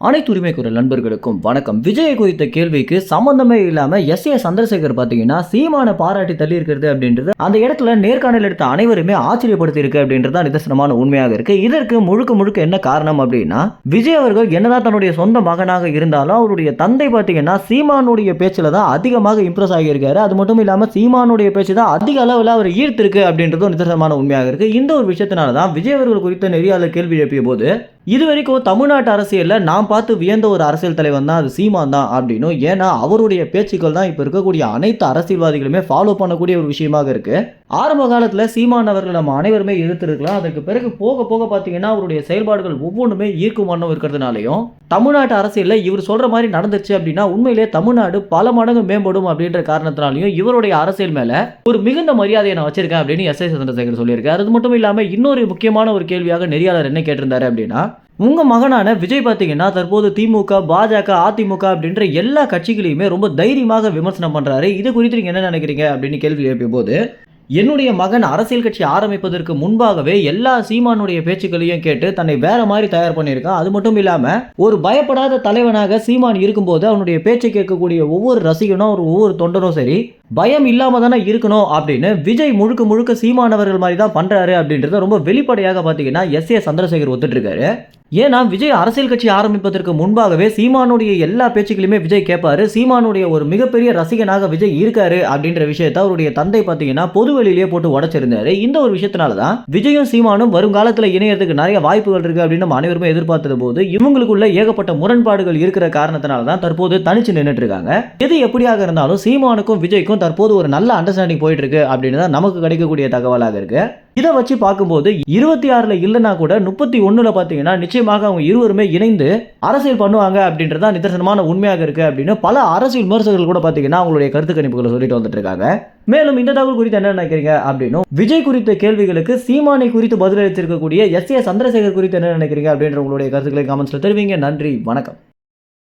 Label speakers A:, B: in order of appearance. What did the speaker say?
A: அனைத்து உரிமை குரல் நண்பர்களுக்கும் வணக்கம். விஜய் குறித்த கேள்விக்கு சம்பந்தமே இல்லாம எஸ் ஏ சந்திரசேகர் பாத்தீங்கன்னா சீமான பாராட்டி தள்ளி இருக்கிறது அப்படின்றது அந்த இடத்துல நேர்காணல் எடுத்த அனைவருமே ஆச்சரியப்படுத்தி இருக்கு அப்படின்றது தான் நிதர்சனமான உண்மையாக இருக்கு. இதற்கு முழுக்க முழுக்க என்ன காரணம் அப்படின்னா விஜய் அவர்கள் என்னதான் தன்னுடைய சொந்த மகனாக இருந்தாலும் அவருடைய தந்தை பாத்தீங்கன்னா சீமானுடைய பேச்சுல தான் அதிகமாக இம்ப்ரெஸ் ஆகியிருக்காரு. அது மட்டும் இல்லாம சீமானுடைய பேச்சு தான் அதிக அளவில் அவர் ஈர்த்திருக்கு அப்படின்றதும் நிதர்சனமான உண்மையாக இருக்கு. இந்த ஒரு விஷயத்தினால தான் விஜய் அவர்கள் குறித்த நெறியாளர் கேள்வி எழுப்பிய போது இது வரைக்கும் தமிழ்நாட்டு அரசியலில் நான் பார்த்து வியந்த ஒரு அரசியல் தலைவன் தான் அது சீமான் தான் அப்படின்னும் ஏன்னா அவருடைய பேச்சுக்கள் தான் இப்போ இருக்கக்கூடிய அனைத்து அரசியல்வாதிகளுமே ஃபாலோ பண்ணக்கூடிய ஒரு விஷயமாக இருக்குது ஆரம்ப காலத்தில் சீமான் அவர்கள் நம்ம அனைவருமே எதிர்த்திருக்கலாம். அதற்கு பிறகு போக போக பார்த்தீங்கன்னா அவருடைய செயல்பாடுகள் ஒவ்வொன்றுமே ஈர்க்கும் வண்ணம் இருக்கிறதுனாலையும் தமிழ்நாட்டு அரசியலில் இவர் சொல்கிற மாதிரி நடந்துச்சு அப்படின்னா உண்மையிலேயே தமிழ்நாடு பல மடங்கு மேம்படும் அப்படின்ற காரணத்தினாலையும் இவருடைய அரசியல் மேலே ஒரு மிகுந்த மரியாதையை நான் வச்சிருக்கேன் அப்படின்னு எஸ் ஐ சந்திரசேகர் சொல்லியிருக்காரு. அது மட்டும் இல்லாமல் இன்னொரு முக்கியமான ஒரு கேள்வியாக நெறியாளர் என்ன கேட்டிருந்தாரு அப்படின்னா உங்க மகனான விஜய் பார்த்தீங்கன்னா தற்போது திமுக பாஜக அதிமுக அப்படின்ற எல்லா கட்சிகளையுமே ரொம்ப தைரியமாக விமர்சனம் பண்றாரு. இது குறித்து நீங்க என்ன நினைக்கிறீங்க அப்படின்னு கேள்வி எழுப்பிய போது என்னுடைய மகன் அரசியல் கட்சி ஆரம்பிப்பதற்கு முன்பாகவே எல்லா சீமானுடைய பேச்சுக்களையும் கேட்டு தன்னை வேற மாதிரி தயார் பண்ணியிருக்கான் அது மட்டும் இல்லாம ஒரு பயப்படாத தலைவனாக சீமான் இருக்கும்போது அவனுடைய பேச்சை கேட்கக்கூடிய ஒவ்வொரு ரசிகனும் ஒரு ஒவ்வொரு தொண்டரும் சரி பயம் இல்லாம தானே இருக்கணும் அப்படின்னு விஜய் முழுக்க முழுக்க சீமானவர்கள் மாதிரி தான் பண்றாரு அப்படின்றத ரொம்ப வெளிப்படையாக பார்த்தீங்கன்னா எஸ் ஏ சந்திரசேகர் ஒத்துட்டு இருக்காரு ஏன்னா விஜய் அரசியல் கட்சி ஆரம்பிப்பதற்கு முன்பாகவே சீமானுடைய எல்லா பேச்சுக்களையுமே விஜய் கேட்பாரு. சீமானுடைய ஒரு மிகப்பெரிய ரசிகனாக விஜய் இருக்காரு அப்படின்ற விஷயத்த அவருடைய தந்தை பார்த்தீங்கன்னா பொது வெளியிலேயே போட்டு உடச்சிருந்தாரு. இந்த ஒரு விஷயத்தினால தான் விஜயும் சீமானும் வருங்காலத்தில் இணையறதுக்கு நிறைய வாய்ப்புகள் இருக்கு அப்படின்னு நம்ம அனைவருமே எதிர்பார்த்தது போது இவங்களுக்குள்ள ஏகப்பட்ட முரண்பாடுகள் இருக்கிற காரணத்தினால தான் தற்போது தனிச்சு நின்றுட்டு இருக்காங்க. எது எப்படியாக இருந்தாலும் சீமானுக்கும் விஜய்க்கும் தற்போது ஒரு நல்ல அண்டர்ஸ்டாண்டிங் போயிட்டு இருக்கு அப்படின்னு தான் நமக்கு கிடைக்கக்கூடிய தகவலாக இருக்கு. இதை வச்சு பார்க்கும்போது இருபத்தி ஆறுல இல்லைன்னா கூட முப்பத்தி ஒண்ணுல பார்த்தீங்கன்னா நிச்சயமாக அவங்க இருவருமே இணைந்து அரசியல் பண்ணுவாங்க அப்படின்றதா நிதர்சனமான உண்மையாக இருக்கு அப்படின்னு பல அரசியல் விமர்சகர்கள் கூட பார்த்தீங்கன்னா அவங்களுடைய கருத்து கணிப்புகளை சொல்லிட்டு வந்துட்டு இருக்காங்க. மேலும் இந்த தகவல் குறித்து என்ன நினைக்கிறீங்க அப்படின்னு விஜய் குறித்த கேள்விகளுக்கு சீமானை குறித்து பதிலளித்திருக்கக்கூடிய எஸ் ஏ சந்திரசேகர் குறித்து என்ன நினைக்கிறீங்க அப்படின்ற உங்களுடைய கருத்துக்களை கமெண்ட்ஸ்ல தெரிவிங்க. நன்றி வணக்கம்.